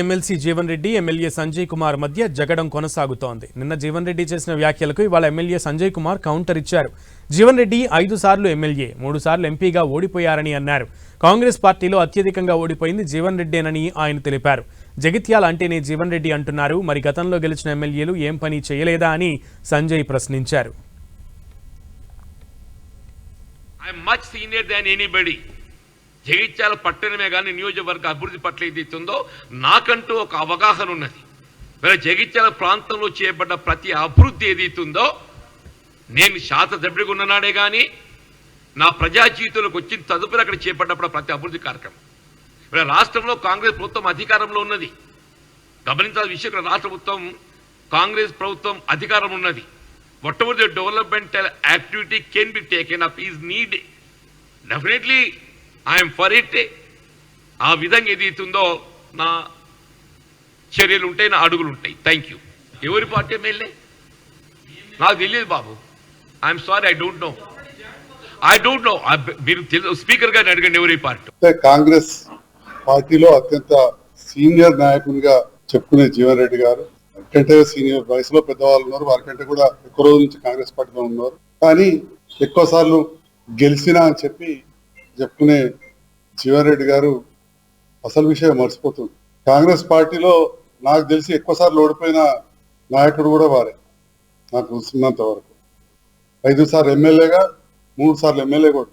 MLC Jeevan Reddy MLA Sanjay Kumar మధ్య జగడం కొనసాగుతోంది. నిన్న జీవన్ రెడ్డి చేసిన వ్యాఖ్యలకు ఇవాళ ఎమ్మెల్యే సంజయ్ కుమార్ కౌంటర్ ఇచ్చారు. జీవన్ రెడ్డి ఐదు సార్లు ఎమ్మెల్యే మూడు సార్లు ఎంపీగా ఓడిపోయారని అన్నారు. కాంగ్రెస్ పార్టీలో అత్యధికంగా ఓడిపోయింది జీవన్ రెడ్డేనని ఆయన తెలిపారు. జగిత్యాల అంటేనే జీవన్ రెడ్డి అంటున్నారు. మరి గతంలో గెలిచిన ఎమ్మెల్యేలు ఏం పని చేయలేదా అని సంజయ్ ప్రశ్నించారు. I'm much senior than anybody. Jagtial పట్టణమే కానీ నియోజకవర్గ అభివృద్ధి పట్ల ఏదైతుందో నాకంటూ ఒక అవగాహన ఉన్నది. మరి జగిత్యాల ప్రాంతంలో చేయబడ్డ ప్రతి అభివృద్ధి ఏదైతుందో నేను శాసనసభ్యుడిగా ఉన్ననాడే కానీ నా ప్రజా జీవితంలోకి వచ్చిన తదుపరి అక్కడ చేపట్టినప్పుడు ప్రతి అభివృద్ధి కార్యక్రమం. ఇక్కడ రాష్ట్రంలో కాంగ్రెస్ ప్రభుత్వం అధికారంలో ఉన్నది. గమనించాల్సిన విషయం ఇక్కడ రాష్ట్ర ప్రభుత్వం కాంగ్రెస్ ప్రభుత్వం అధికారం ఉన్నది. Whatever developmental activity can be taken up is need definitely I'm for it. ఆ విధంగా ఏదైతుందో నా చర్యలు ఉంటాయి నా అడుగులు ఉంటాయి థ్యాంక్ యూ ఎవరి పార్టీ ఎమ్మెల్యే నాకు తెలియదు బాబు. I'm sorry I don't know I don't know మీరు స్పీకర్ గారిని అడగండి ఎవరి పార్టీ. కాంగ్రెస్ పార్టీలో అత్యంత సీనియర్ నాయకునిగా చెప్పుకునే జీవన్ రెడ్డి గారు కంటే సీనియర్ వయసులో పెద్దవాళ్ళు ఉన్నారు వారికంటే కూడా ఎక్కువ రోజుల నుంచి కాంగ్రెస్ పార్టీలో ఉన్నారు. కానీ ఎక్కువ సార్లు గెలిచినా అని చెప్పి చెప్పుకునే జీవారెడ్డి గారు అసలు విషయం మర్చిపోతుంది. కాంగ్రెస్ పార్టీలో నాకు తెలిసి ఎక్కువ సార్లు ఓడిపోయిన నాయకుడు కూడా వారే. నాకు తెలిసినంత వరకు. ఐదు సార్లు ఎమ్మెల్యేగా మూడు సార్లు ఎమ్మెల్యే కూడా